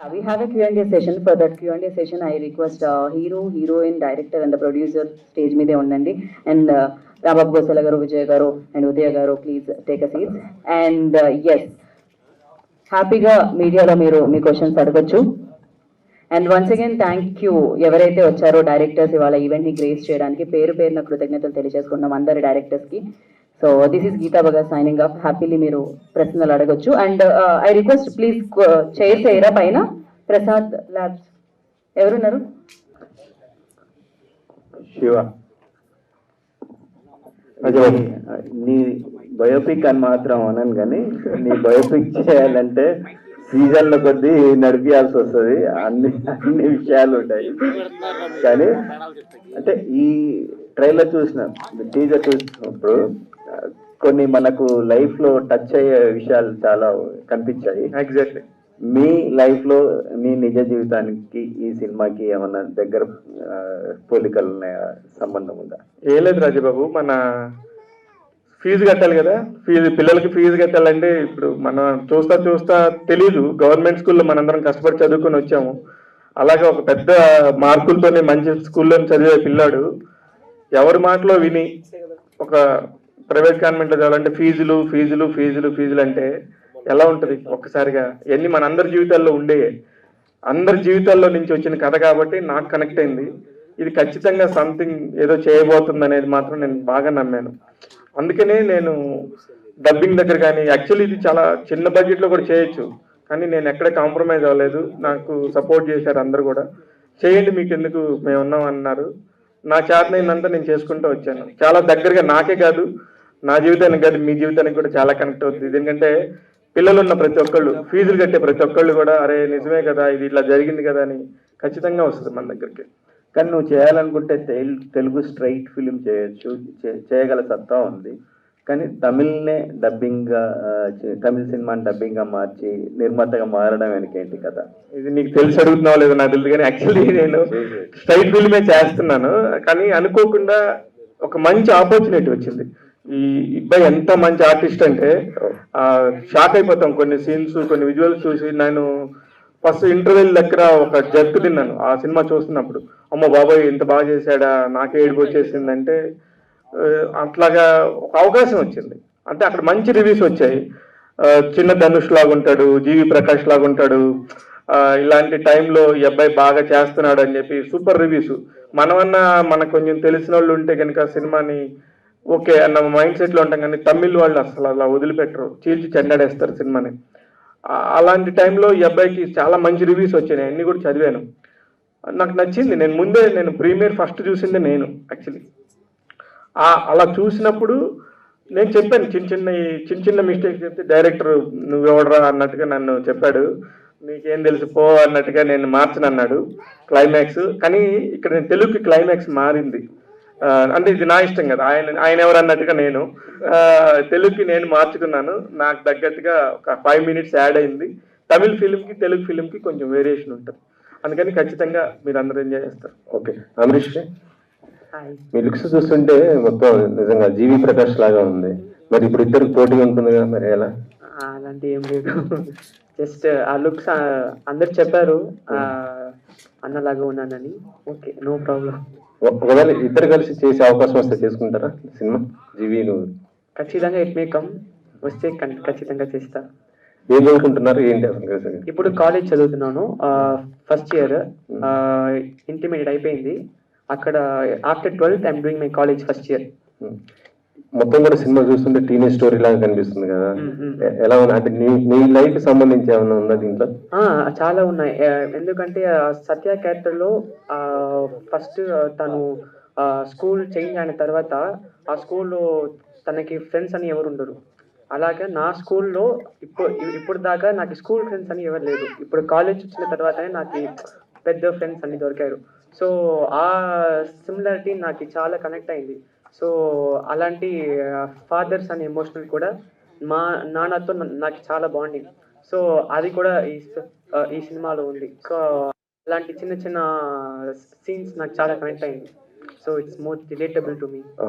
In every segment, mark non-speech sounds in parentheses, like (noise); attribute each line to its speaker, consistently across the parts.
Speaker 1: We have a Q&A session. For that Q&A session, I request uh, hero, heroine, director and the producer stage మీదే ఉండండి. And రాబాబు Gosala గారు విజయ్ గారు and Udaya గారు please take a seat and yes హ్యాపీగా మీడియాలో మీరు మీ క్వశ్చన్స్ అడగచ్చు. And once again thank you ఎవరైతే వచ్చారో డైరెక్టర్స్ ఇవాళ ఈవెంట్ని గ్రేస్ చేయడానికి పేరు పేరున కృతజ్ఞతలు తెలియజేసుకుంటున్నాం అందరి డైరెక్టర్స్కి. So this is Geeta Baga signing off happily మీరు ప్రశ్నలు అడగొచ్చు. And I request please chair చేయరా పైన ప్రసాద్ ల్యాబ్స్ ఎవరున్నారు?
Speaker 2: శివ. అదే నీ బయోపిక్ అని మాత్రం అనను కానీ నీ బయోపిక్ చేయాలంటే సీజన్ల కొద్దీ నడిపించాల్సి వస్తుంది. అన్ని అన్ని విషయాలు ఉంటాయి. కానీ అంటే ఈ ట్రైలర్ చూసిన టీజర్ చూసినప్పుడు కొన్ని మనకు లైఫ్లో టచ్ అయ్యే విషయాలు చాలా కనిపించాయి.
Speaker 3: ఎగ్జాక్ట్లీ
Speaker 2: మీ లైఫ్లో మీ నిజ జీవితానికి ఈ సినిమాకి ఏమన్నా దగ్గర పోలికలు ఉన్నాయా? సంబంధం ఉందా?
Speaker 3: ఏం లేదు రాజబాబు మన ఫీజు కట్టాలి కదా. ఫీజు పిల్లలకి ఫీజు కట్టాలంటే ఇప్పుడు మనం చూస్తా చూస్తా తెలీదు. గవర్నమెంట్ స్కూల్లో మనందరం కష్టపడి చదువుకొని వచ్చాము. అలాగే ఒక పెద్ద మార్కులతోనే మంచి స్కూల్లో చదివే పిల్లాడు ఎవరి మాటలో విని ఒక ప్రైవేట్ కాన్వెంట్లో చదవాలంటే ఫీజులు ఫీజులు ఫీజులు ఫీజులు అంటే ఎలా ఉంటుంది? ఒక్కసారిగా ఇవన్నీ మన అందరి జీవితాల్లో ఉండే అందరి జీవితాల్లో నుంచి వచ్చిన కథ కాబట్టి నాకు కనెక్ట్ అయింది. ఇది ఖచ్చితంగా సంథింగ్ ఏదో చేయబోతుంది అనేది మాత్రం నేను బాగా నమ్మాను. అందుకనే నేను డబ్బింగ్ దగ్గర కానీ యాక్చువల్లీ ఇది చాలా చిన్న బడ్జెట్లో కూడా చేయొచ్చు. కానీ నేను ఎక్కడ కాంప్రమైజ్ అవ్వలేదు. నాకు సపోర్ట్ చేశారు అందరు కూడా. చేయండి మీకు ఎందుకు మేము ఉన్నాం అన్నారు. నా చేతనైనంతా నేను చేసుకుంటూ వచ్చాను. చాలా దగ్గరగా నాకే కాదు నా జీవితానికి కాదు మీ జీవితానికి కూడా చాలా కనెక్ట్ అవుతుంది. ఎందుకంటే పిల్లలు ఉన్న ప్రతి ఒక్కళ్ళు ఫీజులు కట్టే ప్రతి ఒక్కళ్ళు కూడా అరే నిజమే కదా ఇది ఇట్లా జరిగింది కదా అని ఖచ్చితంగా వస్తుంది మన దగ్గరికి.
Speaker 2: కానీ నువ్వు చేయాలనుకుంటే తెల్- తెలుగు స్ట్రైట్ ఫిలిం చేయొచ్చు చేయగల సత్తా ఉంది. కానీ తమిళ్నే డబ్బింగ్గా ఆ, చే- తమిళ సినిమాని డబ్బింగ్గా మార్చి నిర్మాతగా మారడం వెనకేంటి కదా
Speaker 3: ఇది నీకు తెలిసి అడుగుతున్నావు లేదో నాకు తెలియదు. కానీ యాక్చువల్లీ నేను (laughs) స్ట్రైట్ ఫిల్మే చేస్తున్నాను. కానీ అనుకోకుండా ఒక మంచి ఆపర్చునిటీ వచ్చింది. ఈ అబ్బాయి ఎంత మంచి ఆర్టిస్ట్ అంటే షాక్ అయిపోతాం. కొన్ని సీన్స్ కొన్ని విజువల్స్ చూసి నేను ఫస్ట్ ఇంటర్వెల్ దగ్గర ఒక జర్క్ తిన్నాను. ఆ సినిమా చూస్తున్నప్పుడు. అమ్మ బాబాయ్ ఇంత బాగా చేశాడా? నాకే ఏడుపు వచ్చేసిందంటే అట్లాగా ఒక అవకాశం వచ్చింది. అంటే అక్కడ మంచి రివ్యూస్ వచ్చాయి. చిన్న ధనుష్ లాగా ఉంటాడు జీవి ప్రకాష్ లాగా ఉంటాడు. ఇలాంటి టైంలో ఈ అబ్బాయి బాగా చేస్తున్నాడు అని చెప్పి సూపర్ రివ్యూస్ మనమన్నా మనకు కొంచెం తెలిసిన వాళ్ళు ఉంటే కనుక సినిమాని ఓకే అన్న మైండ్ సెట్లో ఉంటాం కానీ తమిళ్ వాళ్ళు అసలు అలా వదిలిపెట్టరు. చీల్చి చెండాడేస్తారు సినిమాని. అలాంటి టైంలో ఈ అబ్బాయికి చాలా మంచి రివ్యూస్ వచ్చాయి. అన్ని కూడా చదివాను. నాకు నచ్చింది. నేను ముందే నేను ప్రీమియర్ ఫస్ట్ చూసిందే నేను యాక్చువల్లీ అలా చూసినప్పుడు నేను చెప్పాను చిన్న చిన్న చిన్న చిన్న మిస్టేక్స్ చెప్తే డైరెక్టర్ నువ్వెవడరా అన్నట్టుగా నన్ను చెప్పాడు. నీకేం తెలుసు పో అన్నట్టుగా నేను మార్చను అన్నాడు క్లైమాక్స్ కానీ ఇక్కడ నేను తెలుగుకి క్లైమాక్స్ మారింది. అంటే ఇది నా ఇష్టం కదా. ఆయన ఆయన ఎవరు అన్నట్టుగా నేను. తెలుగుకి నేను మార్చుకున్నాను. నాకు తగ్గట్టుగా ఒక ఫైవ్ మినిట్స్ యాడ్ అయింది. తమిళ ఫిలింకి తెలుగు ఫిలింకి కొంచెం వేరియేషన్ ఉంటుంది. అందుకని ఖచ్చితంగా మీరు అందరూ ఎంజాయ్ చేస్తారు.
Speaker 4: ఓకే. అమరీష్ మీ లుక్స్ చూస్తుంటే మొత్తం నిజంగా జీవి ప్రకాష్ లాగా ఉంది. మరి ఇప్పుడు ఇద్దరు పోటీ ఉంటుంది కదా మరి ఎలా?
Speaker 5: అలాంటి ఏం లేదు. జస్ట్ ఆ లుక్స్ అందరు చెప్పారు. అన్నలాగా ఉన్నానని. ఓకే నో ప్రాబ్లం
Speaker 4: ఒకవేళ ఇద్దరు కలిసి చేసే అవకాశం వస్తే చేసుకుంటారా సినిమా? జీవి నువ్వు?
Speaker 5: ఖచ్చితంగా ఇట్ మే కమ్. వస్తే ఖచ్చితంగా చేస్తా.
Speaker 4: ఏం చదువుకుంటున్నారు? ఏంటి అసలు
Speaker 5: ఇప్పుడు కాలేజ్ చదువుతున్నాను. ఫస్ట్ ఇయర్ ఇంటర్మీడియట్ అయిపోయింది. అక్కడ after twelfth I'm doing my college first year
Speaker 4: మొత్తం కూడా సినిమా చూస్తుంటే టీనేజ్ స్టోరీ లాగా కనిపిస్తుంది కదా. ఎలా ఉంది? అంటే నీ నీ లైఫ్ సంబంధించి ఏమైనా ఉందా దీంట్లో?
Speaker 5: చాలా ఉన్నాయి. ఆ, ఎందుకంటే ఆ, సత్య క్యారెక్టర్లో ఫస్ట్ తను స్కూల్ చేంజ్ అయిన తర్వాత ఆ స్కూల్లో తనకి ఫ్రెండ్స్ అని ఎవరు ఉండరు. అలాగే నా స్కూల్లో ఇప్పుడు ఇప్పుడు దాకా నాకు స్కూల్ ఫ్రెండ్స్ అని ఎవరు లేదు ఇప్పుడు కాలేజ్ వచ్చిన తర్వాతనే నాకు పెద్ద ఫ్రెండ్స్ అన్ని దొరికారు. సో ఆ సిమిలారిటీ నాకు చాలా కనెక్ట్ అయింది. సో అలాంటి ఫాదర్స్ అనే ఎమోషనల్ కూడా మా నాన్నతో నాకు చాలా బాండింగ్ సో అది కూడా ఈ ఈ సినిమాలో ఉంది. సో అలాంటి చిన్న చిన్న సీన్స్ నాకు చాలా కనెక్ట్ అయింది so it's more relatable to me
Speaker 4: ఆ,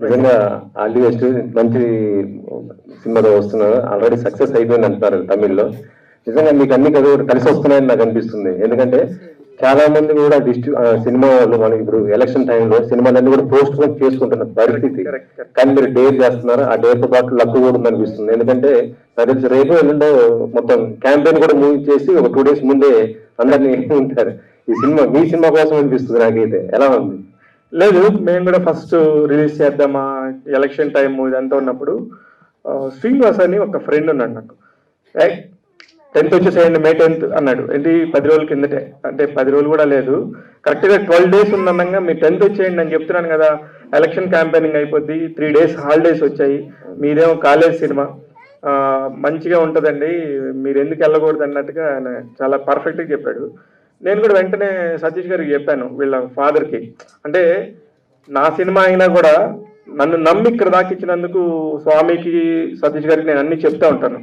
Speaker 4: నిజంగా ఆల్ బెస్ట్ మంచి సినిమాతో వస్తున్నారు. ఆల్రెడీ సక్సెస్ అయిపోయింది అంటున్నారు తమిళ్ళో. నిజంగా మీకు అన్ని కథ కలిసి వస్తున్నాయని నాకు అనిపిస్తుంది. ఎందుకంటే చాలా మంది కూడా డిస్ట్రి సినిమా వాళ్ళు మనకి ఇప్పుడు ఎలక్షన్ టైంలో సినిమాలన్నీ కూడా పోస్ట్ పోన్ చేసుకుంటున్న పరిస్థితి. కానీ మీరు డేర్ చేస్తున్నారు? ఆ డేర్తో పాటు లక్ కూడా ఉంది అనిపిస్తుంది. ఎందుకంటే నాకు తెలిసి రేపు ఎల్లుండో మొత్తం క్యాంపెయిన్ కూడా మూవ్ చేసి ఒక టూ డేస్ ముందే అందరినీ ఉంటారు. ఈ సినిమా మీ సినిమా కోసం అనిపిస్తుంది నాకైతే. ఎలా ఉంది?
Speaker 3: లేదు మేము కూడా ఫస్ట్ రిలీజ్ చేద్దామా ఎలక్షన్ టైం ఇదంతా ఉన్నప్పుడు శ్రీనివాస్ అని ఒక ఫ్రెండ్ ఉన్నాడు నాకు. టెన్త్ వచ్చేసేయండి మే టెన్త్ అన్నాడు. ఏంటి? పది రోజుల కిందటే. అంటే పది రోజులు కూడా లేదు. కరెక్ట్గా ట్వెల్వ్ డేస్ ఉందనంగా మీరు టెన్త్ వచ్చేయండి నేను చెప్తున్నాను కదా. ఎలక్షన్ క్యాంపెయినింగ్ అయిపోద్ది. త్రీ డేస్ హాలిడేస్ వచ్చాయి. మీదేమో కాలేజ్ సినిమా. మంచిగా ఉంటుందండి. మీరు ఎందుకు వెళ్ళకూడదు అన్నట్టుగా ఆయన చాలా పర్ఫెక్ట్గా చెప్పాడు. నేను కూడా వెంటనే సతీష్ గారికి చెప్పాను వీళ్ళ ఫాదర్కి అంటే నా సినిమా అయినా కూడా నన్ను నమ్మి ఇక్కడ దాకిచ్చినందుకు స్వామికి సతీష్ గారికి నేను అన్ని చెప్తా ఉంటాను.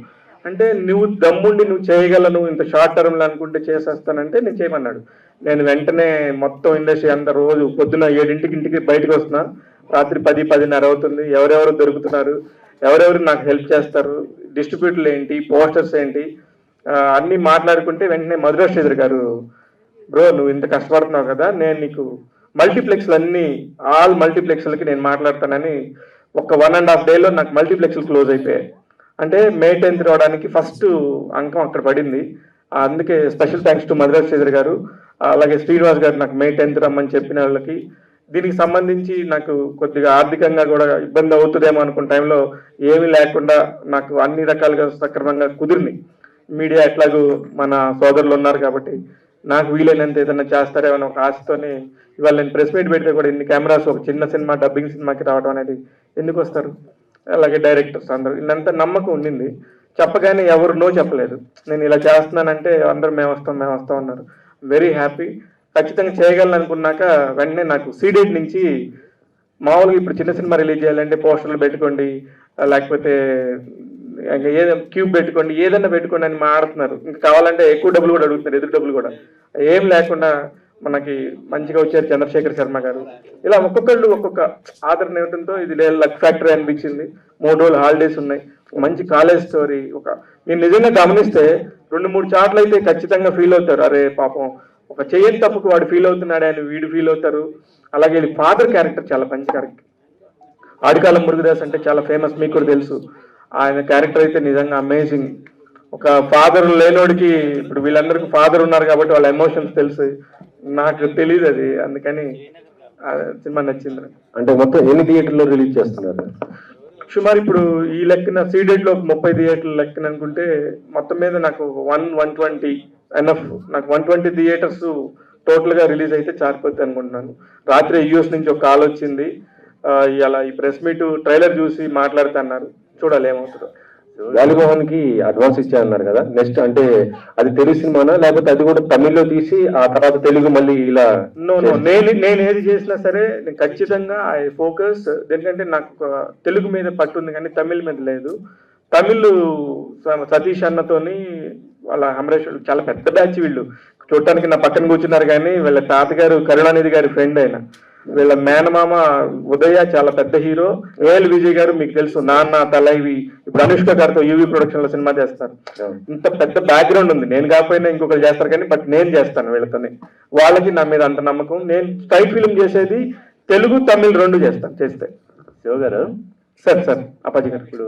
Speaker 3: అంటే నువ్వు దమ్ముండి నువ్వు చేయగలను ఇంత షార్ట్ టర్మ్లో అనుకుంటే చేసేస్తానంటే నేను చేయమన్నాడు. నేను వెంటనే మొత్తం ఇండస్ట్రీ అంత రోజు పొద్దున ఏడింటికి ఇంటికి బయటకు వస్తున్నా. రాత్రి పది పదిన్నర అవుతుంది. ఎవరెవరు దొరుకుతున్నారు? ఎవరెవరు నాకు హెల్ప్ చేస్తారు? డిస్ట్రిబ్యూటర్లు ఏంటి? పోస్టర్స్ ఏంటి? అన్నీ మాట్లాడుకుంటే వెంటనే మధురా శ్రీధర్ గారు బ్రో నువ్వు ఇంత కష్టపడుతున్నావు కదా నేను నీకు మల్టీప్లెక్స్లు అన్ని ఆల్ మల్టీప్లెక్స్లకి నేను మాట్లాడతానని ఒక వన్ అండ్ హాఫ్ డేలో నాకు మల్టీప్లెక్స్లు క్లోజ్ అయిపోయాయి. అంటే మే టెన్త్ రావడానికి ఫస్ట్ అంకం అక్కడ పడింది. అందుకే special thanks to Madras Sridhar గారు. అలాగే శ్రీనివాస్ గారు నాకు మే టెన్త్ రమ్మని చెప్పిన వాళ్ళకి. దీనికి సంబంధించి నాకు కొద్దిగా ఆర్థికంగా కూడా ఇబ్బంది అవుతుందేమో అనుకున్న టైంలో ఏమీ లేకుండా నాకు అన్ని రకాలుగా సక్రమంగా కుదిరింది. మీడియా ఎట్లాగూ మన సోదరులు ఉన్నారు కాబట్టి నాకు వీలైనంత ఏదైనా చేస్తారేమో ఒక ఆశతోనే ఇవాళ నేను ప్రెస్ మీట్ పెడితే కూడా ఇన్ని కెమెరాస్ ఒక చిన్న సినిమా డబ్బింగ్ సినిమాకి రావడం అనేది ఎందుకు వస్తారు? అలాగే డైరెక్టర్స్ అందరూ. ఇన్నంత నమ్మకం ఉండింది. చెప్పగానే ఎవరు నో చెప్పలేదు. నేను ఇలా చేస్తున్నానంటే అందరూ మేము వస్తాం మేము వస్తాం అన్నారు. వెరీ హ్యాపీ ఖచ్చితంగా చేయగలను అనుకున్నాక వెంటనే నాకు సీడెడ్ నుంచి మామూలుగా ఇప్పుడు చిన్న సినిమా రిలీజ్ చేయాలంటే పోస్టర్లు పెట్టుకోండి లేకపోతే ఇంకా ఏదో క్యూబ్ పెట్టుకోండి ఏదైనా పెట్టుకోండి అని మాడుతున్నారు ఇంకా కావాలంటే ఎక్కువ డబ్బులు కూడా అడుగుతున్నారు ఎదురు డబ్బులు కూడా. ఏం లేకుండా మనకి మంచిగా వచ్చారు చంద్రశేఖర్ శర్మ గారు. ఇలా ఒక్కొక్కళ్ళు ఒక్కొక్క ఆదరణ ఇవ్వడంతో ఇది లేదు లక్ ఫ్యాక్టరీ అనిపించింది. మూడు రోజులు హాలిడేస్ ఉన్నాయి. మంచి కాలేజ్ స్టోరీ ఒక మీరు నిజంగా గమనిస్తే రెండు మూడు చాట్లు అయితే ఖచ్చితంగా ఫీల్ అవుతారు. అరే పాపం ఒక చేయని తప్పుకు వాడు ఫీల్ అవుతున్నాడు అని వీడు ఫీల్ అవుతారు. అలాగే ఫాదర్ క్యారెక్టర్ చాలా మంచి క్యారెక్టర్ ఆడికాలం మురుగదాస్ అంటే చాలా ఫేమస్ మీకు కూడా తెలుసు. ఆయన క్యారెక్టర్ అయితే నిజంగా అమేజింగ్ ఒక ఫాదర్ లేనోడికి ఇప్పుడు వీళ్ళందరికీ ఫాదర్ ఉన్నారు కాబట్టి వాళ్ళ ఎమోషన్స్ తెలుసు. నాకు తెలియదు అది అందుకని సినిమా నచ్చింది.
Speaker 4: అంటే మొత్తం ఎన్ని థియేటర్లో రిలీజ్ చేస్తున్నారు?
Speaker 3: సుమారు ఇప్పుడు ఈ లెక్కన సీడెడ్లో ముప్పై థియేటర్ల లెక్కన అనుకుంటే మొత్తం మీద నాకు one one twenty N F నాకు వన్ ట్వంటీ థియేటర్స్ టోటల్గా రిలీజ్ అయితే చారిపోద్ది అనుకుంటున్నాను. రాత్రి యూఎస్ నుంచి ఒక కాల్ వచ్చింది. ఇలా ఈ ప్రెస్ మీట్ ట్రైలర్ చూసి మాట్లాడుతున్నారు. చూడాలి ఏమవుతుందో.
Speaker 4: వాలిమోహన్కి అడ్వాన్స్ ఇచ్చారన్నారు కదా. నెక్స్ట్ అంటే అది తెలుగు సినిమానా? లేకపోతే అది కూడా తమిళ్ళో తీసి ఆ తర్వాత తెలుగు మళ్ళీ ఇలా
Speaker 3: నేను నేను ఏది చేసినా సరే నేను ఖచ్చితంగా ఐ ఫోకస్. ఎందుకంటే నాకు తెలుగు మీద పట్టు ఉంది కానీ తమిళ్ మీద లేదు. తమిళ్ సతీష్ అన్నతోని వాళ్ళ అమరేష్ వాళ్ళు చాలా పెద్ద బ్యాచ్ వీళ్ళు. చూడటానికి నా పక్కన కూర్చున్నారు కానీ వీళ్ళ తాతగారు కరుణానిధి గారి ఫ్రెండ్ ఆయన. వీళ్ళ మేనమామ ఉదయ చాలా పెద్ద హీరో. ఏఎల్ విజయ్ గారు మీకు తెలుసు నాన్న తలైవి ఇప్పుడు అనుష్క గారితో యూవీ ప్రొడక్షన్లో సినిమా చేస్తారు. ఇంత పెద్ద బ్యాక్గ్రౌండ్ ఉంది. నేను కాకపోయినా ఇంకొకరు చేస్తారు కానీ బట్ నేను చేస్తాను వీళ్ళతోనే. వాళ్ళకి నా మీద అంత నమ్మకం. నేను స్ట్రైట్ ఫిల్మ్ చేసేది తెలుగు తమిళ్ రెండు చేస్తాను చేస్తే.
Speaker 2: శివ గారు
Speaker 3: సార్ సార్ అప్పాజీ గారు.
Speaker 2: ఇప్పుడు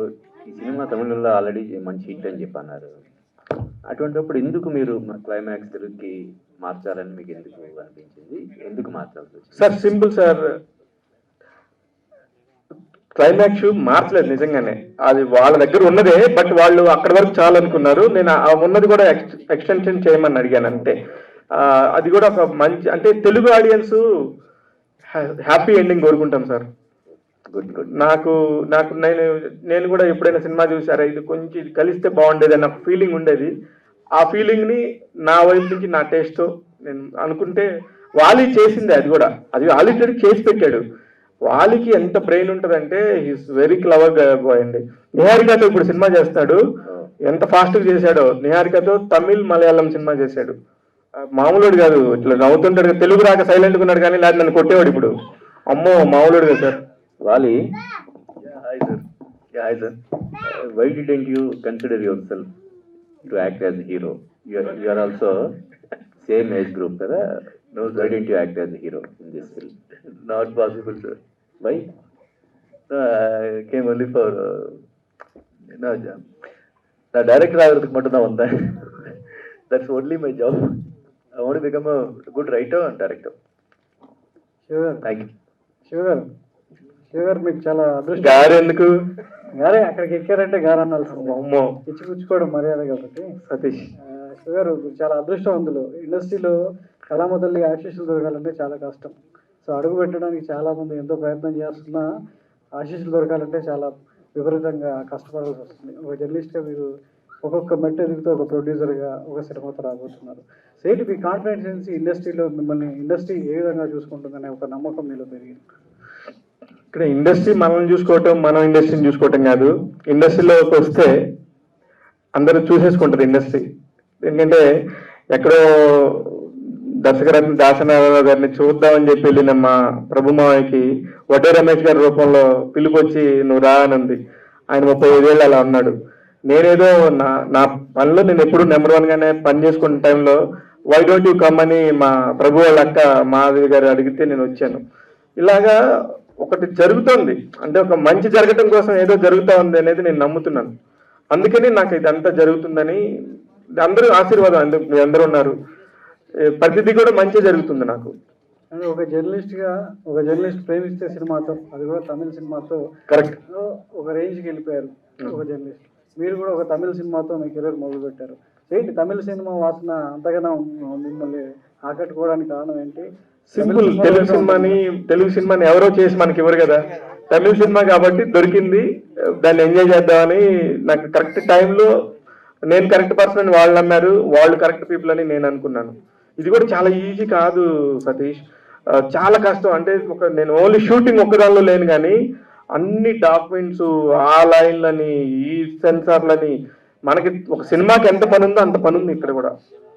Speaker 2: ఈ సినిమా తమిళంలో ఆల్రెడీ మంచి హిట్ అని చెప్పి అన్నారు అటువంటిప్పుడు ఎందుకు మీరు క్లైమాక్స్ తెలుగుకి మార్చాలని మీకు ఎందుకు అనిపించింది? ఎందుకు మార్చాల్సి
Speaker 3: సార్ సింపుల్ సార్ క్లైమాక్స్ మార్చలేదు నిజంగానే. అది వాళ్ళ దగ్గర ఉన్నదే బట్ వాళ్ళు అక్కడ వరకు చాలు అనుకున్నారు నేను ఆ ఉన్నది కూడా ఎక్స్టెన్షన్ చేయమని అడిగాను అంతే. అది కూడా ఒక మంచి అంటే తెలుగు ఆడియన్స్ హ్యాపీ ఎండింగ్ కోరుకుంటాం సార్.
Speaker 2: Good good.
Speaker 3: నాకు నాకు నేను నేను కూడా ఎప్పుడైనా సినిమా చూసారా ఇది కొంచెం ఇది కలిస్తే బాగుండేది అన్న ఫీలింగ్ ఉండేది. ఆ ఫీలింగ్ని నా వైపు నుంచి నా టేస్ట్ నేను అనుకుంటే వాలి చేసింది అది కూడా. అది ఆల్రెడీ చేసి పెట్టాడు. వాలికి ఎంత బ్రెయిన్ ఉంటదంటే హీస్ వెరీ క్లవర్ బాయ్ అండి. నిహారికతో ఇప్పుడు సినిమా చేస్తాడు. ఎంత ఫాస్ట్గా చేశాడో. నిహారికతో తమిళ్ మలయాళం సినిమా చేశాడు. మామూలుడు కాదు. ఇట్లా నవ్వుతుంటాడు. కదా, తెలుగు రాక సైలెంట్ ఉన్నాడు కానీ లేదా నన్ను కొట్టేవాడు ఇప్పుడు. అమ్మో మామూలుడు కదా
Speaker 2: sir. Vali? Hi sir hi sir why didn't you consider yourself as a hero. You are, you are also same age group, kada? No, why didn't you act as a hero in this film? Not possible, sir. Why? No, I came only for, uh, you know, job. நான் director ஆகிறதுக்கு மட்டும்தான் வந்தேன் that's only my job I want become a good writer and director
Speaker 6: శివగారు
Speaker 2: thank you
Speaker 6: శివగారు శివగారు మీకు చాలా అదృష్టం
Speaker 3: గారు ఎందుకు
Speaker 6: గారే అక్కడికి ఎక్కారంటే గారు అనాల్సింది
Speaker 3: అమ్మో
Speaker 6: ఇచ్చిపుచ్చుకోవడం మర్యాద కాబట్టి
Speaker 3: సతీష్
Speaker 6: ఆ, శివగారు చాలా అదృష్టవంతులు ఇండస్ట్రీలో కళామతల్లి ఆశీస్సులు దొరకాలంటే చాలా కష్టం. సో అడుగు పెట్టడానికి చాలామంది ఎంతో ప్రయత్నం చేస్తున్నా ఆశీస్సులు దొరకాలంటే చాలా విపరీతంగా కష్టపడాల్సి వస్తుంది. ఒక జర్నలిస్ట్గా మీరు ఒక్కొక్క మెట్టు ఎదుగుతూ ఒక ప్రొడ్యూసర్గా ఒక సినిమాతో రాబోతున్నారు. సేటి మీ కాన్ఫిడెన్స్ ఇండస్ట్రీలో మిమ్మల్ని ఇండస్ట్రీ ఏ విధంగా చూసుకుంటుందనే ఒక నమ్మకం మీలో పెరిగింది?
Speaker 3: ఇక్కడ ఇండస్ట్రీ మనల్ని చూసుకోవటం మనం ఇండస్ట్రీని చూసుకోవటం కాదు. ఇండస్ట్రీలోకి వస్తే అందరూ చూసేసుకుంటారు ఇండస్ట్రీ. ఎందుకంటే ఎక్కడో దర్శకరత్న దాసనారాయణ గారిని చూద్దామని చెప్పి వెళ్ళిన మా ప్రభుమావయ్యకి వడ్డే రమేష్ గారి రూపంలో పిలుపొచ్చి నువ్వు రా అని ఉంది ఆయన ముప్పై ఐదేళ్ళు అలా ఉన్నాడు నేనేదో నా నా పనిలో నేను ఎప్పుడు నెంబర్ వన్ గానే పని చేసుకున్న టైంలో వై డోంట్ యూ కమ్ అని మా ప్రభు వాళ్ళ అక్క మాధవి గారు అడిగితే నేను వచ్చాను. ఇలాగా ఒకటి జరుగుతోంది. అంటే ఒక మంచి జరగటం కోసం ఏదో జరుగుతా ఉంది అనేది నేను నమ్ముతున్నాను. అందుకని నాకు ఇదంతా జరుగుతుందని అందరూ ఆశీర్వాదం అందరూ అందరూ ఉన్నారు. ప్రతిదీ కూడా మంచి జరుగుతుంది నాకు.
Speaker 6: అంటే ఒక జర్నలిస్ట్గా ఒక జర్నలిస్ట్ ప్రేమిస్తే సినిమాతో అది కూడా తమిళ సినిమాతో
Speaker 3: కరెక్ట్
Speaker 6: ఒక రేంజ్కి వెళ్ళిపోయారు ఒక జర్నలిస్ట్. మీరు కూడా ఒక తమిళ సినిమాతో మీ కెరీర్ మొదలు పెట్టారు ఏంటి తమిళ సినిమా వాసన అంతగానో మిమ్మల్ని ఆకట్టుకోవడానికి కారణం ఏంటి?
Speaker 3: సింపుల్ తెలుగు సినిమాని తెలుగు సినిమాని ఎవరో చేసి మనకి ఇవ్వరు కదా. తమిళ సినిమా కాబట్టి దొరికింది దాన్ని ఎంజాయ్ చేద్దామని నాకు కరెక్ట్ టైంలో నేను కరెక్ట్ పర్సన్ అని వాళ్ళు నమ్మారు వాళ్ళు కరెక్ట్ పీపుల్ అని నేను అనుకున్నాను. ఇది కూడా చాలా ఈజీ కాదు సతీష్. చాలా కష్టం. అంటే ఒక నేను ఓన్లీ షూటింగ్ ఒక్కదానిలో లేను కానీ అన్ని డాక్యుమెంట్స్ ఆ లైన్లని ఈ సెన్సార్లని మనకి ఒక సినిమాకి ఎంత పని ఉందో అంత పని ఉంది ఇక్కడ కూడా.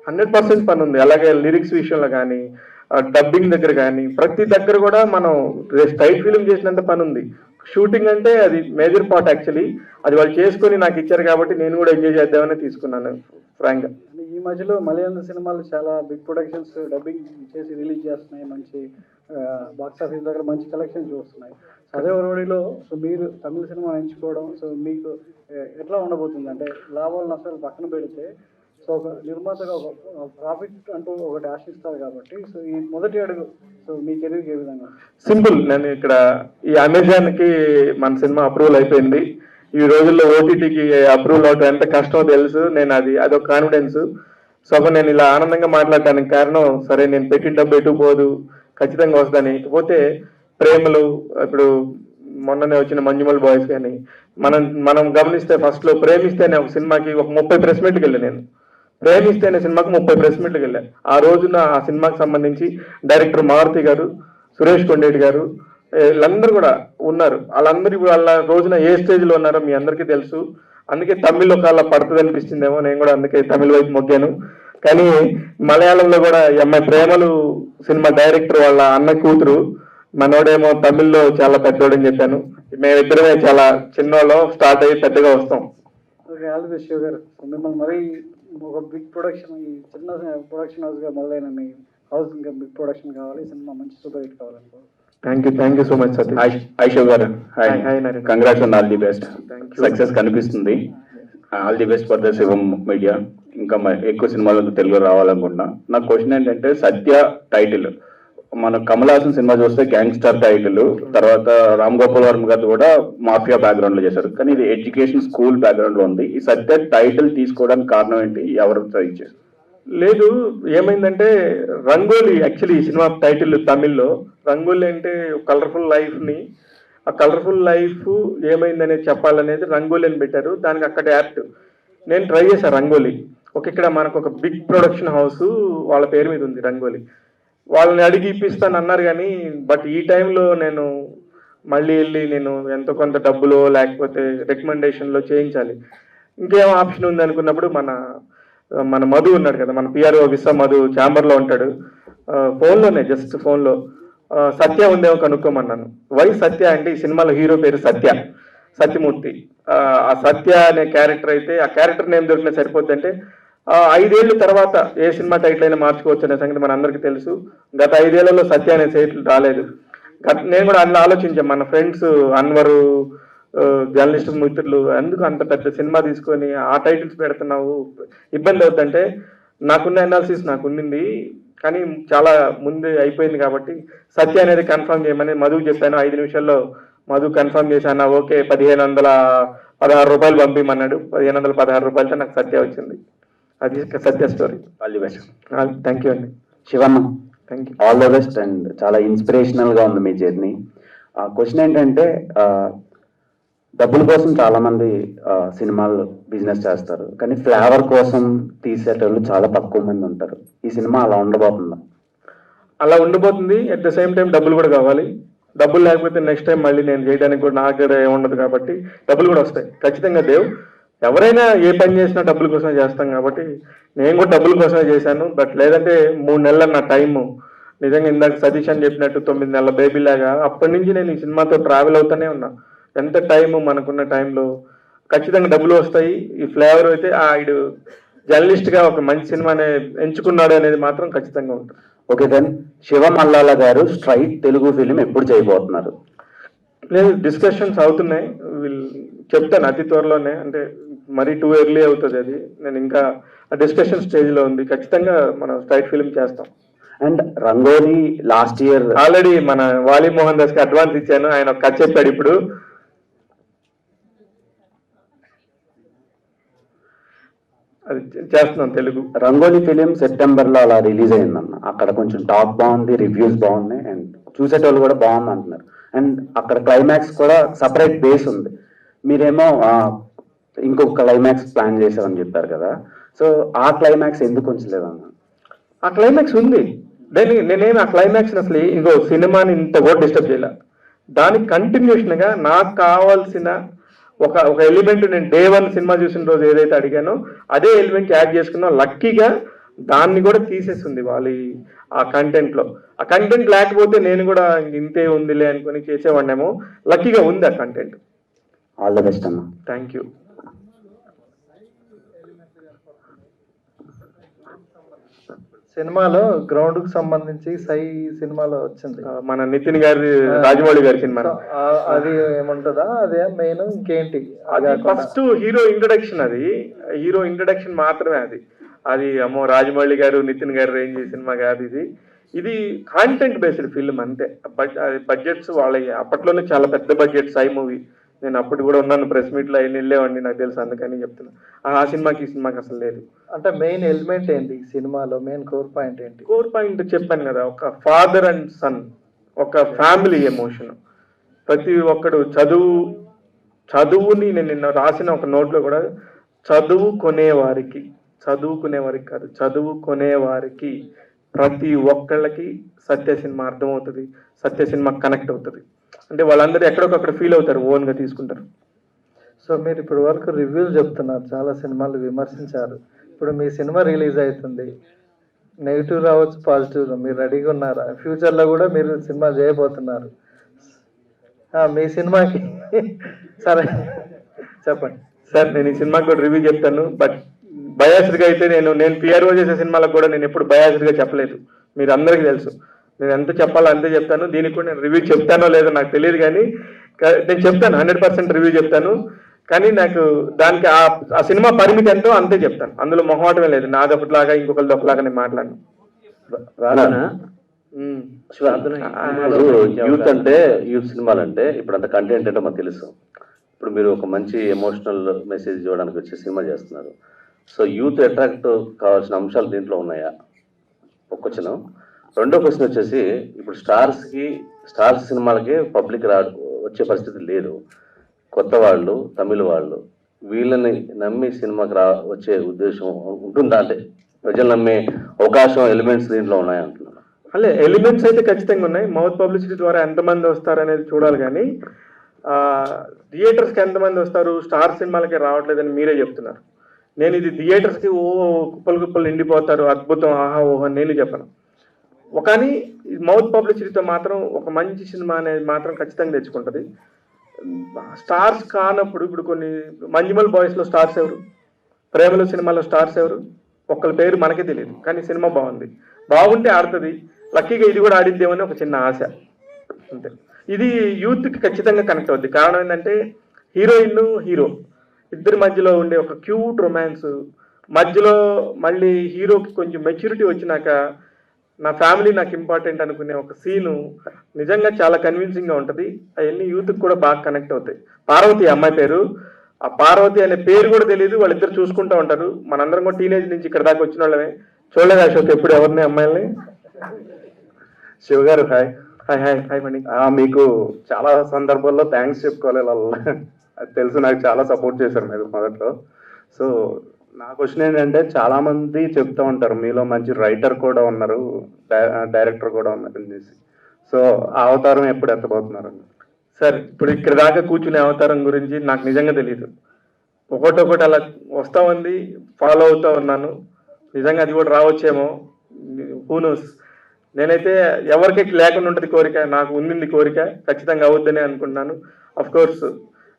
Speaker 3: హండ్రెడ్ పర్సెంట్ పని ఉంది అలాగే లిరిక్స్ విషయంలో కానీ డబ్బింగ్ దగ్గర కానీ ప్రతి దగ్గర కూడా మనం స్టైల్ ఫిలిం చేసినంత పని ఉంది షూటింగ్ అంటే అది మేజర్ పార్ట్ యాక్చువల్లీ అది వాళ్ళు చేసుకొని నాకు ఇచ్చారు కాబట్టి నేను కూడా ఎంజాయ్ చేద్దామని తీసుకున్నాను
Speaker 6: ఫ్రాంక్గా ఈ మధ్యలో మలయాళం సినిమాలు చాలా బిగ్ ప్రొడక్షన్స్ డబ్బింగ్ చేసి రిలీజ్ చేస్తున్నాయి. మంచి బాక్స్ ఆఫీస్ దగ్గర మంచి కలెక్షన్స్ చూస్తున్నాయి అదే ఒరవడిలో సో మీరు తమిళ సినిమా ఎంచుకోవడం సో మీకు ఎట్లా ఉండబోతుంది? అంటే లాభాలు నష్టాలు పక్కన పెడితే సో ఒక నిర్మాతగా ఒక ప్రాఫిట్ అంటూ ఒకటి ఆశిస్తారు కాబట్టి సో ఈ మొదటి అడుగు సో మీ కెరీర్కి ఏ విధంగా?
Speaker 3: సింపుల్ నేను ఇక్కడ ఈ అమెజాన్కి మన సినిమా అప్రూవల్ అయిపోయింది. ఈ రోజుల్లో ఓటీటీకి అప్రూవల్ అవటం ఎంత కష్టమో తెలుసు. నేను అది అదొక కాన్ఫిడెన్స్ సో నేను ఇలా ఆనందంగా మాట్లాడటానికి కారణం సరే నేను పెట్టిన డబ్బు ఎటు పోదు ఖచ్చితంగా వస్తాను ఇకపోతే ప్రేమలు ఇప్పుడు మొన్ననే వచ్చిన మంజుమల్ బాయ్స్ కానీ మనం మనం గమనిస్తే ఫస్ట్లో ప్రేమిస్తేనే ఒక సినిమాకి ఒక ముప్పై ప్రెస్ మీట్కి వెళ్ళాను నేను. ప్రేమిస్తేనే సినిమాకి ముప్పై ప్రెస్ మీట్కి వెళ్ళాను ఆ రోజున ఆ సినిమాకి సంబంధించి డైరెక్టర్ మారుతి గారు సురేష్ కొండేటి గారు వీళ్ళందరూ కూడా ఉన్నారు. వాళ్ళందరూ ఇప్పుడు వాళ్ళ రోజున ఏ స్టేజ్లో ఉన్నారో మీ అందరికీ తెలుసు. అందుకే తమిళ్ళో అలా పడుతుంది అనిపిస్తుందేమో. నేను కూడా అందుకే తమిళ వైపు మొక్కాను. కానీ మలయాళంలో కూడా ఈ అమ్మాయి ప్రేమలు సినిమా డైరెక్టర్ వాళ్ళ అన్న కూతురు. మనోడేమో తమిళ్ళో చాలా పెద్దోడని చెప్పాను. మేమిద్దరమే చాలా చిన్నోళ్ళం. స్టార్ట్ అయ్యి పెద్దగా వస్తాం.
Speaker 6: ఆల్ ది గారు. మిమ్మల్ని మరీ ఒక బిగ్ ప్రొడక్షన్ ఈ చిన్న ప్రొడక్షన్ హౌస్గా మొదలైన మీ హౌస్ ఇంకా బిగ్ ప్రొడక్షన్ కావాలి సినిమా మంచి super hit కావాలనుకో.
Speaker 3: Thank
Speaker 2: you thank you so much
Speaker 3: hi
Speaker 2: Shiv గారు. Congrats on all
Speaker 3: the best.
Speaker 2: Success కనిపిస్తుంది. All the best for the Shivam media ఇంకా ఎక్కువ సినిమాలు తెలుగులో రావాలనుకుంటున్నా. నా క్వశ్చన్ ఏంటంటే సత్య టైటిల్ మన కమల్ హాసన్ సినిమా చూస్తే గ్యాంగ్స్టర్ టైటిల్ తర్వాత రామ్ గోపాల్ వర్మ గారు కూడా మాఫియా బ్యాక్గ్రౌండ్లో చేశారు. కానీ ఇది ఎడ్యుకేషన్ స్కూల్ బ్యాక్గ్రౌండ్లో ఉంది. ఈ సత్య టైటిల్ తీసుకోవడానికి కారణం ఏంటి? ఎవరు ట్రై చేశారు?
Speaker 3: లేదు ఏమైందంటే రంగోలి యాక్చువల్లీ ఈ సినిమా టైటిల్ తమిళ్ళో. రంగోలి అంటే కలర్ఫుల్ లైఫ్ని ఆ కలర్ఫుల్ లైఫ్ ఏమైందనేది చెప్పాలనేది రంగోలి అని పెట్టారు. దానికి అక్కడ యాప్ట్ నేను ట్రై చేశాను రంగోలి. ఒక ఇక్కడ మనకు ఒక బిగ్ ప్రొడక్షన్ హౌస్ వాళ్ళ పేరు మీద ఉంది రంగోలి. వాళ్ళని అడిగి ఇప్పిస్తాను అన్నారు కానీ బట్ ఈ టైంలో నేను మళ్ళీ వెళ్ళి నేను ఎంత కొంత డబ్బులో లేకపోతే రికమెండేషన్లో చేయించాలి. ఇంకేం ఆప్షన్ ఉంది అనుకున్నప్పుడు మన మన మధు ఉన్నాడు కదా మన పిఆర్ఓ విశ్వ మధు ఛాంబర్లో ఉంటాడు. ఫోన్లోనే జస్ట్ ఫోన్లో సత్య ఉందేమో కనుక్కోమన్నాను. వై సత్య అంటే ఈ సినిమాలో హీరో పేరు సత్య సత్యమూర్తి. ఆ, సత్య అనే క్యారెక్టర్ అయితే ఆ క్యారెక్టర్ నేమ్ దొరికినా సరిపోద్ది అంటే ఐదేళ్ళ తర్వాత ఏ సినిమా టైటిల్ అయినా మార్చుకోవచ్చు అనే సంగతి మన అందరికీ తెలుసు. గత ఐదేళ్ళలో సత్య అనే టైటిల్ రాలేదు. గత నేను కూడా అందులో ఆలోచించాను. మన ఫ్రెండ్స్ అన్వరు జర్నలిస్ట్ మిత్రులు ఎందుకు అంత పెద్ద సినిమా తీసుకొని ఆ టైటిల్స్ పెడుతున్నావు? ఇబ్బంది అవుతుందంటే నాకున్న అనాలిసిస్ నాకు ఉండింది. కానీ చాలా ముందు అయిపోయింది కాబట్టి సత్య అనేది కన్ఫర్మ్ చేయమని మధుకు చెప్పాను. ఐదు నిమిషాల్లో మధు కన్ఫర్మ్ చేశాను? ఓకే పదిహేను వందల పదహారు రూపాయలు పంపిమన్నాడు. పదిహేను వందల పదహారు రూపాయలతో నాకు సత్య వచ్చింది. అది Satya story
Speaker 2: all the best
Speaker 3: thank you అండి.
Speaker 2: Shivanna
Speaker 3: thank you
Speaker 2: all the best and చాలా ఇన్స్పిరేషనల్గా ఉంది మీ జర్నీ ఆ క్వశ్చన్ ఏంటంటే ఆ, డబ్బుల కోసం చాలా మంది సినిమాలు బిజినెస్ చేస్తారు. కానీ ఫ్లేవర్ కోసం తీసేటోళ్ళు చాలా తక్కువ మంది ఉంటారు. ఈ సినిమా అలా ఉండబోతుందా?
Speaker 3: అలా ఉండిపోతుంది అట్ ద సేమ్ టైం డబ్బులు కూడా కావాలి. డబ్బులు లేకపోతే నెక్స్ట్ టైం మళ్ళీ నేను చేయడానికి కూడా నాకు ఏముండదు కాబట్టి డబ్బులు కూడా వస్తాయి. ఖచ్చితంగా దేవ్ ఎవరైనా ఏ పని చేసినా డబ్బుల కోసమే చేస్తాం కాబట్టి నేను కూడా డబ్బుల కోసమే చేశాను. బట్ లేదంటే మూడు నెలల నా టైము నిజంగా ఇందాక సతీష్ అని చెప్పినట్టు తొమ్మిది నెలల బేబీ లాగా అప్పటి నుంచి నేను ఈ సినిమాతో ట్రావెల్ అవుతూనే ఉన్నా. ఎంత టైము మనకున్న టైంలో ఖచ్చితంగా డబ్బులు వస్తాయి. ఈ ఫ్లేవర్ అయితే ఆ ఇడు జర్నలిస్ట్గా ఒక మంచి సినిమానే ఎంచుకున్నాడు అనేది మాత్రం ఖచ్చితంగా ఉంటుంది.
Speaker 2: ఓకే దెన్ శివ మల్లాల గారు స్ట్రైట్ తెలుగు ఫిలిం ఎప్పుడు చేయబోతున్నారు?
Speaker 3: లేదు డిస్కషన్స్ అవుతున్నాయి. వీళ్ళు చెప్తాను అతి త్వరలోనే. అంటే మరీ టూ ఎర్లీ అవుతుంది అది. నేను ఇంకా డిస్కషన్ స్టేజ్లో ఉంది. ఖచ్చితంగా మనం స్ట్రైట్ ఫిల్మ్ చేస్తాం.
Speaker 2: And Rangoli last year
Speaker 3: already మన వాలి మోహన్ దాస్కి అడ్వాన్స్ ఇచ్చాను. ఆయన ఒక కథ చెప్పాడు ఇప్పుడు. అది చేస్తున్నాం తెలుగు.
Speaker 2: రంగోలీ ఫిలిం సెప్టెంబర్లో అలా రిలీజ్ అయిందన్న. అక్కడ కొంచెం టాక్ బాగుంది రివ్యూస్ బాగున్నాయి అండ్ చూసేటోళ్ళు కూడా బాగుంది అంటున్నారు అండ్ అక్కడ క్లైమాక్స్ కూడా సపరేట్ బేస్ ఉంది. మీరేమో ఇంకొక క్లైమాక్స్ ప్లాన్ చేశామని చెప్పారు కదా. సో ఆ క్లైమాక్స్ ఎందుకు ఉంచలేదన్న?
Speaker 3: ఆ క్లైమాక్స్ ఉంది. దాన్ని నేనేమి ఆ క్లైమాక్స్ అసలు ఇంకో సినిమాని ఇంత కూడా డిస్టర్బ్ చేయలే. దానికి కంటిన్యూషన్గా నాకు కావాల్సిన ఒక ఒక ఎలిమెంట్ నేను డే వన్ సినిమా చూసిన రోజు ఏదైతే అడిగానో అదే ఎలిమెంట్ యాడ్ చేసుకున్నా. లక్కీగా దాన్ని కూడా తీసేస్తుంది వాళ్ళ ఆ కంటెంట్లో. ఆ కంటెంట్ లేకపోతే నేను కూడా ఇంతే ఉందిలే అనుకుని చేసేవాడినేమో. లక్కీగా ఉంది ఆ కంటెంట్
Speaker 2: ఆల్ ద బెస్ట్ అన్న
Speaker 3: థ్యాంక్ యూ
Speaker 7: సినిమాలో గ్రౌండ్కు సంబంధించి సై సినిమాలో వచ్చింది.
Speaker 3: మన నితిన్ గారి రాజమౌళి గారి సినిమా.
Speaker 7: అది ఏముంటుందా? అదే మెయిన్ ఇంకేంటి?
Speaker 3: ఫస్ట్ హీరో ఇంట్రడక్షన్ అది. హీరో ఇంట్రడక్షన్ మాత్రమే అది. అది అమ్మో రాజమౌళి గారు నితిన్ గారు రేంజ్ సినిమా కాదు ఇది. ఇది కాంటెంట్ బేస్డ్ ఫిల్మ్ అంతే. బడ్జెట్స్ వాళ్ళ అప్పట్లోనే చాలా పెద్ద బడ్జెట్ సై మూవీ. నేను అప్పుడు కూడా ఉన్నాను ప్రెస్ మీట్లో ఆయన వెళ్ళేవాడిని నాకు తెలుసు అందుకని చెప్తున్నా. ఆ ఆ సినిమాకి ఈ సినిమాకి అసలు లేదు.
Speaker 7: అంటే మెయిన్ ఎలిమెంట్ ఏంటి ఈ సినిమాలో? మెయిన్ కోర్ పాయింట్ ఏంటి?
Speaker 3: కోర్ పాయింట్ చెప్పాను కదా ఒక ఫాదర్ అండ్ సన్ ఒక ఫ్యామిలీ ఎమోషన్ ప్రతి ఒక్కడు చదువు చదువుని నేను నిన్న రాసిన ఒక నోట్లో కూడా చదువుకునే వారికి చదువుకునే వారికి కాదు చదువుకునే వారికి ప్రతి ఒక్కళ్ళకి సత్య సినిమా అర్థమవుతుంది సత్య సినిమా కనెక్ట్ అవుతుంది. అంటే వాళ్ళందరూ ఎక్కడొకక్కడ ఫీల్ అవుతారు ఓన్గా తీసుకుంటారు.
Speaker 7: సో మీరు ఇప్పటి వరకు రివ్యూలు చెప్తున్నారు చాలా సినిమాలు విమర్శించారు. ఇప్పుడు మీ సినిమా రిలీజ్ అవుతుంది నెగిటివ్ రావచ్చు పాజిటివ్ మీరు రెడీగా ఉన్నారా? ఫ్యూచర్లో కూడా మీరు సినిమా చేయబోతున్నారు. మీ సినిమాకి (laughs) సరే. చెప్పండి.
Speaker 3: సార్ నేను ఈ సినిమాకి కూడా రివ్యూ చెప్తాను. బట్ బయాస్డ్గా అయితే నేను నేను పిఆర్ఓ చేసే సినిమాలకు కూడా నేను ఎప్పుడు బయాస్డ్గా చెప్పలేదు. మీరు అందరికీ తెలుసు. నేను ఎంత చెప్పాలో అంతే చెప్తాను. దీనికి కూడా నేను రివ్యూ చెప్తానో లేదో నాకు తెలియదు కానీ నేను చెప్తాను హండ్రెడ్ పర్సెంట్ రివ్యూ చెప్తాను. కానీ నాకు దానికి ఆ సినిమా పరిమితి ఎంతో అంతే చెప్తాను. అందులో మొహమాటమే లేదు. నాది ఒకటిలాగా ఇంకొకరిది ఒకలాగా నేను మాట్లాడను.
Speaker 8: యూత్ అంటే యూత్ సినిమాలు అంటే ఇప్పుడు అంత కంటెంట్ అంటే మాకు తెలుసు. ఇప్పుడు మీరు ఒక మంచి ఎమోషనల్ మెసేజ్ ఇవ్వడానికి వచ్చి సినిమా చేస్తున్నారు. సో యూత్ అట్రాక్ట్ కావాల్సిన అంశాలు దీంట్లో ఉన్నాయా? ఒక క్వశ్చన్ రెండో క్వశ్చన్ వచ్చేసి ఇప్పుడు స్టార్స్కి స్టార్స్ సినిమాలకి పబ్లిక్ రా వచ్చే పరిస్థితి లేదు. కొత్త వాళ్ళు తమిళ వాళ్ళు వీళ్ళని నమ్మి సినిమాకి రా వచ్చే ఉద్దేశం ఉంటుందా అంటే ప్రజలు నమ్మే అవకాశం ఎలిమెంట్స్ దీంట్లో ఉన్నాయి అంటున్నాను
Speaker 3: అదే ఎలిమెంట్స్ అయితే ఖచ్చితంగా ఉన్నాయి. మౌత్ పబ్లిసిటీ ద్వారా ఎంతమంది వస్తారు అనేది చూడాలి కానీ థియేటర్స్కి ఎంతమంది వస్తారు స్టార్ సినిమాలకి రావట్లేదని మీరే చెప్తున్నారు. నేను ఇది థియేటర్స్కి ఓ కుప్పలు కుప్పలు నిండిపోతారు అద్భుతం ఆహా ఓహో నేను చెప్పను. కానీ మౌత్ పబ్లిసిటీతో మాత్రం ఒక మంచి సినిమా అనేది మాత్రం ఖచ్చితంగా తెచ్చుకుంటుంది. స్టార్స్ కానప్పుడు ఇప్పుడు కొన్ని మంజుమల్ బాయ్స్లో స్టార్స్ ఎవరు? ప్రేమలు సినిమాలో స్టార్స్ ఎవరు? ఒక్కళ్ళ పేరు మనకే తెలియదు కానీ సినిమా బాగుంది. బాగుంటే ఆడుతుంది. లక్కీగా ఇది కూడా ఆడిద్దేమని ఒక చిన్న ఆశ. అంతే. ఇది యూత్కి ఖచ్చితంగా కనెక్ట్ అవుద్ది. కారణం ఏంటంటే హీరోయిన్ హీరో. ఇద్దరి మధ్యలో ఉండే ఒక క్యూట్ రొమాన్స్. మధ్యలో మళ్ళీ హీరోకి కొంచెం మెచ్యూరిటీ వచ్చినాక నా ఫ్యామిలీ నాకు ఇంపార్టెంట్ అనుకునే ఒక సీను నిజంగా చాలా కన్విన్సింగ్గా ఉంటది. అవన్నీ యూత్ కూడా బాగా కనెక్ట్ అవుతాయి. పార్వతి అమ్మాయి పేరు. ఆ పార్వతి అనే పేరు కూడా తెలియదు వాళ్ళిద్దరు చూసుకుంటూ ఉంటారు. మనందరం కూడా టీనేజ్ నుంచి ఇక్కడ దాకా వచ్చిన వాళ్ళమే. చూడలేదు అశోక్? ఎప్పుడు ఎవరిని అమ్మాయిల్ని?
Speaker 2: శివ గారు
Speaker 3: hi. Hi hi. Hi
Speaker 2: Mani. మీకు చాలా సందర్భాల్లో థ్యాంక్స్ చెప్పుకోవాలి. వాళ్ళ అది తెలుసు నాకు చాలా సపోర్ట్ చేశారు మీరు మొదట్లో. సో నా క్వశ్చన్ ఏంటంటే చాలా మంది చెప్తూ ఉంటారు. మీలో మంచి రైటర్ కూడా ఉన్నారు డైరెక్టర్ కూడా ఉన్నారు అని అనేసి సో ఆ అవతారం ఎప్పుడు ఎత్తబోతున్నారు?
Speaker 3: సార్ ఇప్పుడు ఇక్కడ దాకా కూర్చునే అవతారం గురించి నాకు నిజంగా తెలియదు ఒకటొకటి అలా వస్తా ఉంది ఫాలో అవుతూ ఉన్నాను. నిజంగా అది కూడా రావచ్చేమో. హూనోస్ నేనైతే ఎవరికి లేకుండా ఉంటుంది కోరిక నాకు ఉండింది కోరిక ఖచ్చితంగా అవుద్దని అనుకుంటున్నాను. అఫ్ కోర్స్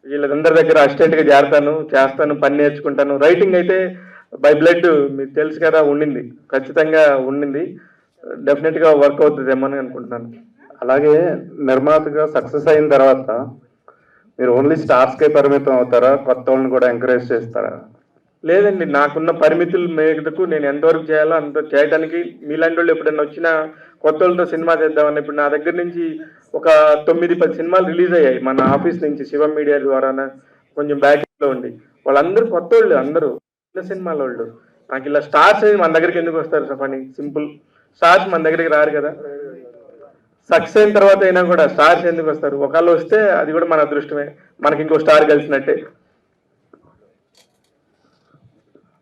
Speaker 3: వీళ్ళందరి దగ్గర అసిస్టెంట్గా చేరతాను చేస్తాను పని నేర్చుకుంటాను. రైటింగ్ అయితే బై బ్లడ్ మీకు తెలుసు కదా ఉండింది. ఖచ్చితంగా ఉండింది. డెఫినెట్గా వర్క్ అవుతుంది అని అనుకుంటున్నాను.
Speaker 2: అలాగే నిర్మాతగా సక్సెస్ అయిన తర్వాత మీరు ఓన్లీ స్టార్స్కే పరిమితం అవుతారా? కొత్త వాళ్ళని కూడా ఎంకరేజ్ చేస్తారా?
Speaker 3: లేదండి నాకున్న పరిమితుల మేరకు నేను ఎంతవరకు చేయాలో అంత చేయడానికి మీలాంటి వాళ్ళు ఎప్పుడైనా వచ్చినా కొత్త వాళ్ళతో సినిమా చేద్దామని ఇప్పుడు నా దగ్గర నుంచి ఒక తొమ్మిది పది సినిమాలు రిలీజ్ అయ్యాయి. మన ఆఫీస్ నుంచి శివం మీడియా ద్వారా కొంచెం బ్యాక్లో ఉండి. వాళ్ళందరూ కొత్త వాళ్ళు అందరూ చిన్న సినిమాల వాళ్ళు. నాకు ఇలా స్టార్స్ మన దగ్గరికి ఎందుకు వస్తారు సఫాని? సింపుల్. స్టార్స్ మన దగ్గరికి రారు కదా. సక్సెస్ అయిన తర్వాత అయినా కూడా స్టార్స్ ఎందుకు వస్తారు? ఒకళ్ళు వస్తే అది కూడా మన అదృష్టమే. మనకి ఇంకో స్టార్ కలిసినట్టే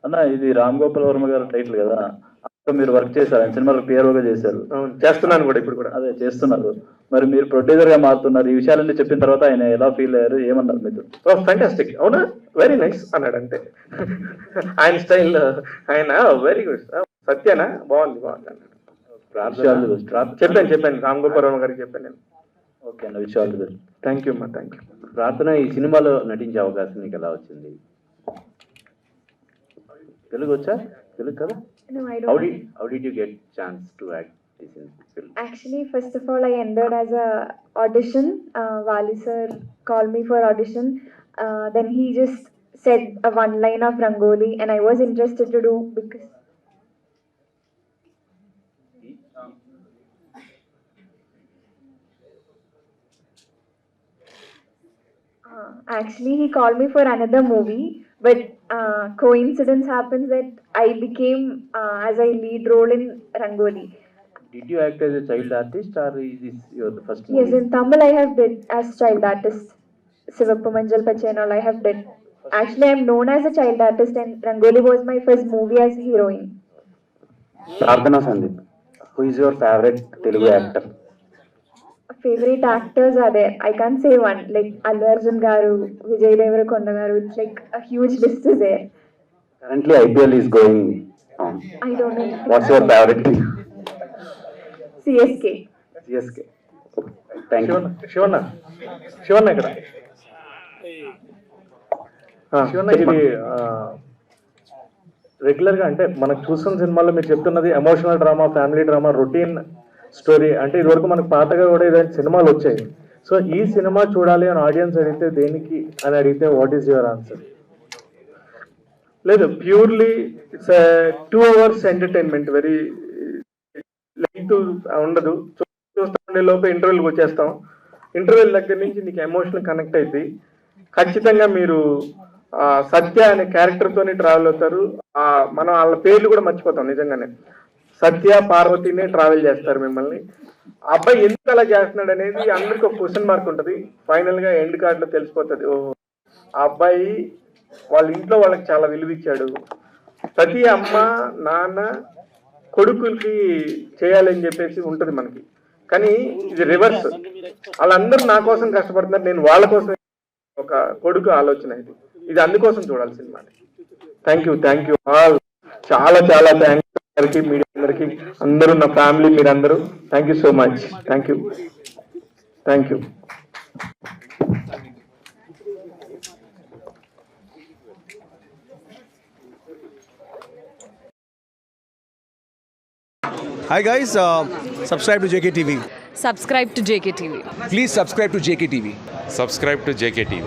Speaker 9: అన్న ఇది రామ్ గోపాల్ వర్మ గారి టైటిల్ కదా. అందులో మీరు వర్క్ చేశారు ఆయన సినిమాలో పిఆర్ఓగా చేశారు.
Speaker 3: చేస్తున్నాను కూడా ఇప్పుడు కూడా.
Speaker 9: అదే చేస్తున్నారు. మరి మీరు ప్రొడ్యూసర్గా మారుతున్నారు. ఈ విషయాలన్నీ చెప్పిన తర్వాత ఆయన ఎలా ఫీల్ అయ్యారు? ఏమన్నారు మీతో
Speaker 3: ఫ్యాంటాస్టిక్ అవునా? వెరీ నైస్ అన్నాడు అంతే ఆయన స్టైల్ ఆయన వెరీ గుడ్ సత్యనా? బాగుంది బాగుంది అన్నాడు. చెప్పాను చెప్పాను. రామ్ గోపాల్ వర్మ గారికి చెప్పాను నేను.
Speaker 9: ఓకే అన్న విషయాలు
Speaker 3: థ్యాంక్ యూ అమ్మా థ్యాంక్ యూ
Speaker 8: ప్రార్థన ఈ సినిమాలో నటించే అవకాశం నీకు ఎలా వచ్చింది? తెలుగు వచ్చా తెలుగు కదా
Speaker 10: No, I
Speaker 8: how
Speaker 10: don't.
Speaker 8: D how did you get chance to act this in film
Speaker 10: Actually, first of all, I entered as a audition. Uh, Wali sir called me for audition. Uh, then he just said a one line of Rangoli, and I was interested to do because. Uh, actually, he called me for another movie, but uh, coincidence happens that I became uh, as I lead role in Rangoli.
Speaker 8: Did you act as a child artist or is this your first movie?
Speaker 10: Yes, in Tamil I have been as child artist. Sivappu Manjal Pachenal I have been. Actually, I am known as a child artist and Rangoli was my first movie as heroine.
Speaker 2: Prarthana Sandeep, who is your favorite Telugu actor?
Speaker 10: Favourite actors అదే I can say one like Allu Arjun గారు విజయ్ దేవరకొండ గారు it's like a huge list is there
Speaker 2: currently IPL is going
Speaker 10: I don't know
Speaker 2: what's your favourite
Speaker 10: team
Speaker 2: CSK CSK
Speaker 3: thank you Shivanna Shivanna ఇక్కడ. శివన్న ఇది రెగ్యులర్గా అంటే మనకు చూస్తున్న సినిమాలో మీరు చెప్తున్నది emotional drama family drama routine story అంటే ఇదివరకు మనకు పాతగా కూడా ఏదైనా సినిమాలు వచ్చాయి. సో ఈ సినిమా చూడాలి అని ఆడియన్స్ అడిగితే దేనికి అని అడిగితే వాట్ ఈస్ యువర్ ఆన్సర్ లేదు purely it's two hours entertainment very length ఉండదు. చూ- చూస్తా ఉండే లోపు ఇంటర్వ్యూలకు వచ్చేస్తాం. ఇంటర్వ్యూల దగ్గర నుంచి నీకు ఎమోషనల్ కనెక్ట్ అయితే ఖచ్చితంగా మీరు ఆ, సత్య అనే క్యారెక్టర్తోనే ట్రావెల్ అవుతారు. మనం వాళ్ళ పేర్లు కూడా మర్చిపోతాం నిజంగానే. సత్య పార్వతినే ట్రావెల్ చేస్తారు మిమ్మల్ని. ఆ అబ్బాయి ఎందుకు అలా చేస్తున్నాడు అనేది అందరికి ఒక క్వశ్చన్ మార్క్ ఉంటుంది. ఫైనల్గా ఎండ్ కార్డ్లో తెలిసిపోతుంది. ఓహో. ఆ అబ్బాయి వాళ్ళ ఇంట్లో వాళ్ళకి చాలా విలువ ఇచ్చాడు. ప్రతి అమ్మ నాన్న కొడుకులకి చేయాలని చెప్పేసి ఉంటుంది మనకి. కానీ ఇది రివర్స్ వాళ్ళందరూ నా కోసం కష్టపడుతున్నారు. నేను వాళ్ళ కోసం ఒక కొడుకు ఆలోచన ఇది. ఇది అందుకోసం చూడాలి cinema thank you thank you all చాలా చాలా థ్యాంక్స్ అందరికి. మీడియా అందరికి అందరూ నా ఫ్యామిలీ మీరందరూ thank you so much thank you thank you
Speaker 11: Hi guys, uh, subscribe to JKTV.
Speaker 12: Subscribe to JKTV.
Speaker 11: Please subscribe to JKTV.
Speaker 13: Subscribe to JKTV.